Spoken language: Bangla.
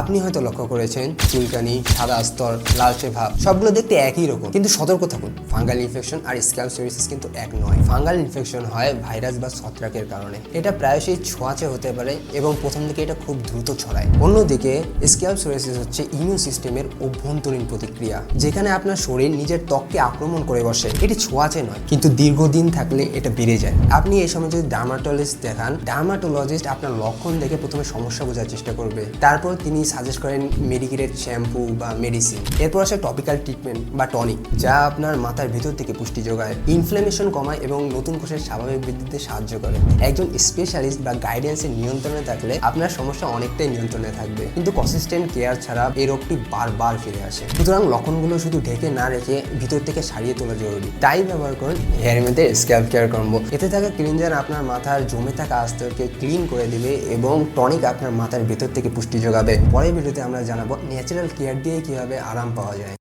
আপনি হয়তো লক্ষ্য করেছেন, চুলকানি, সাদা স্তর লালচে ভাব সবগুলো দেখতে একই রকম। কিন্তু সতর্ক থাকুন, ফাঙ্গাল ইনফেকশন আর স্ক্যাল্প সোরিয়াসিস কিন্তু এক নয়। ফাঙ্গাল ইনফেকশন হয় ভাইরাস বা ছত্রাকের কারণে। এটা প্রায়শই ছোঁয়াচে হতে পারে এবং প্রথম দিকে এটা খুব দ্রুত ছড়ায়। অন্যদিকে স্ক্যাল্প সোরিয়াসিস হচ্ছে ইমিউন সিস্টেমের অভ্যন্তরীণ প্রতিক্রিয়া, যেখানে আপনার শরীর নিজের ত্বককে আক্রমণ করে বসে। এটি ছোঁয়াচে নয়, কিন্তু দীর্ঘদিন থাকলে এটা বেড়ে যায়। আপনি এই সময় যদি ডার্মাটোলজিস্ট দেখান ডার্মাটোলজিস্ট আপনার লক্ষণ দেখে প্রথমে সমস্যা বোঝার চেষ্টা করবে। তারপর তিনি সাজেস্ট করেন মেডিকেটেড শ্যাম্পু বা মেডিসিন এরপর আসে টপিক্যাল ট্রিটমেন্ট বা টনিক যা আপনার মাথার ভিতর থেকে পুষ্টি যোগায় ইনফ্লেমেশন কমায় এবং নতুন কোষের স্বাভাবিক বৃদ্ধিতে সাহায্য করে। একজন স্পেশালিস্ট বা গাইডেন্সের নিয়ন্ত্রণে থাকলে আপনার সমস্যা অনেকটাই নিয়ন্ত্রণে থাকবে। কিন্তু কনসিস্টেন্ট কেয়ার ছাড়া এই রোগটি বারবার ফিরে আসে। সুতরাং লক্ষণগুলো শুধু ঢেকে না রেখে ভিতর থেকে সারিয়ে তোলা জরুরি। তাই ব্যবহার করুন হেয়ার মেথে স্ক্যাল্প কেয়ার কম্বো এতে থাকা ক্লিনজার আপনার মাথার জমে থাকা আস্তরকে ক্লিন করে দিবে এবং টনিক আপনার মাথার ভেতর থেকে পুষ্টি যোগাবে। পরের ভিডিওতে আমরা জানাব ন্যাচারাল কেয়ার দিয়ে কীভাবে আরাম পাওয়া যায়।